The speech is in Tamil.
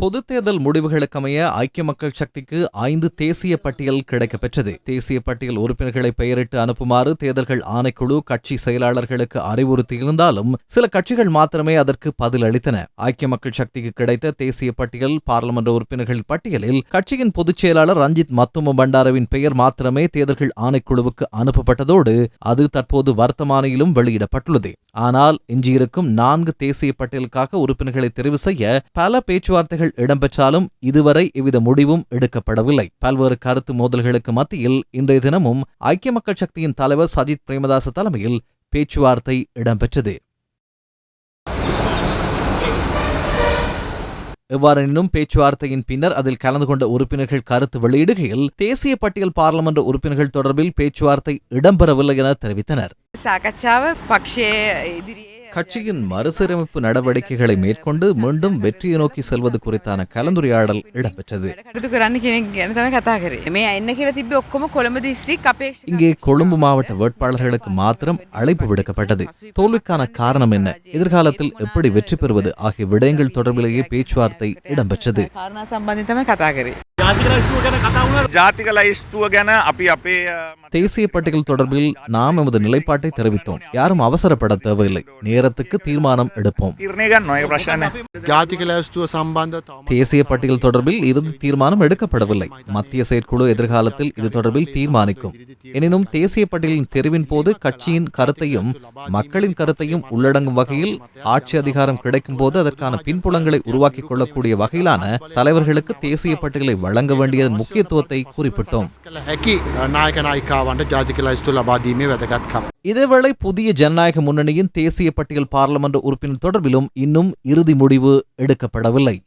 பொதுத் தேர்தல் முடிவுகளுக்கமைய ஐக்கிய மக்கள் சக்திக்கு ஐந்து தேசிய பட்டியல் கிடைக்கப்பெற்றது. தேசிய பட்டியல் உறுப்பினர்களை பெயரிட்டு அனுப்புமாறு தேர்தல்கள் ஆணைக்குழு கட்சி செயலாளர்களுக்கு அறிவுறுத்தியிருந்தாலும் சில கட்சிகள் மாத்திரமே அதற்கு பதில் அளித்தன. ஐக்கிய மக்கள் சக்திக்கு கிடைத்த தேசிய பட்டியல் பாராளுமன்ற உறுப்பினர்கள் பட்டியலில் கட்சியின் பொதுச் செயலாளர் ரஞ்சித் மத்தும பண்டாரவின் பெயர் மாத்திரமே தேர்தல்கள் ஆணைக்குழுவுக்கு அனுப்பப்பட்டதோடு அது தற்போது வர்த்தமானியிலும் வெளியிடப்பட்டுள்ளது. ஆனால் எஞ்சியிருக்கும் நான்கு தேசிய பட்டியலுக்காக உறுப்பினர்களை தெரிவு செய்ய பல பேச்சுவார்த்தைகள் விவாதங்கள் இடம்பெற்றாலும் இதுவரை எவ்வித முடிவும் எடுக்கப்படவில்லை. பல்வேறு கருத்து மோதல்களுக்கு மத்தியில் இன்றைய தினமும் ஐக்கிய மக்கள் சக்தியின் தலைவர் சஜித் பிரேமதாச தலைமையில் பேச்சுவார்த்தை இடம்பெற்றது. எவ்வாறெனினும் பேச்சுவார்த்தையின் பின்னர் அதில் கலந்து கொண்ட உறுப்பினர்கள் கருத்து வெளியிடுகையில் தேசிய பட்டியல் பாராளுமன்ற உறுப்பினர்கள் தொடர்பில் பேச்சுவார்த்தை இடம்பெறவில்லை என தெரிவித்தனர். கட்சியின் மறுசீரமைப்பு நடவடிக்கைகளை மேற்கொண்டு மீண்டும் வெற்றியை நோக்கி செல்வது குறித்தான கலந்துரையாடல் இடம்பெற்றது කටතු කරන්න කෙනෙක් ගැන තම කතා කරේ මේ එන්න කියලා තිබ ඔක්කොම කොළඹ දිස්ත්‍රික් අපේක්ෂ இங்கே கொழும்பு மாவட்ட வேட்பாளர்களுக்கு மாத்திரம் அழைப்பு விடுக்கப்பட்டது தோல்விக்கான காரணம் என்ன எதிர்காலத்தில் எப்படி வெற்றி பெறுவது ஆகிய விடயங்கள் தொடர்பிலேயே பேச்சுவார்த்தை இடம்பெற்றது කාරණා සම්බන්ධයෙන් තමයි කතා කරේ ජාතික ලයිස්තුව ගැන අපි අපේ අ, මත- தேசிய பட்டியல் தொடர்பில் நாம் எமது நிலைப்பாட்டை தெரிவித்தோம். யாரும் அவசரப்பட தேவையில்லை. நேரத்துக்கு தீர்மானம் எடுப்போம். தேசிய பட்டியல் தொடர்பில் இறுதி தீர்மானம் எடுக்கப்படவில்லை. மத்திய செயற்குழு எதிர்காலத்தில் இது தொடர்பில் தீர்மானிக்கும். எனினும் தேசிய பட்டியலின் தெரிவின் போது கட்சியின் கருத்தையும் மக்களின் கருத்தையும் உள்ளடங்கும் வகையில் ஆட்சி அதிகாரம் கிடைக்கும் போது அதற்கான பின்புலங்களை உருவாக்கிக் கொள்ளக்கூடிய வகையிலான தலைவர்களுக்கு தேசிய பட்டியலை வழங்க வேண்டிய முக்கியத்துவத்தை குறிப்பிட்டோம். කළ හැකි නායක නායිකාවන්ට ජාතික ලයිස්තු ලබාදීමේ වැදගත්කම්. இதேவேளை புதிய ஜனநாயக முன்னணியின் தேசிய பட்டியல் பாராளுமன்ற உறுப்பினர் தொடர்பிலும் இன்னும் இறுதி முடிவு எடுக்கப்படவில்லை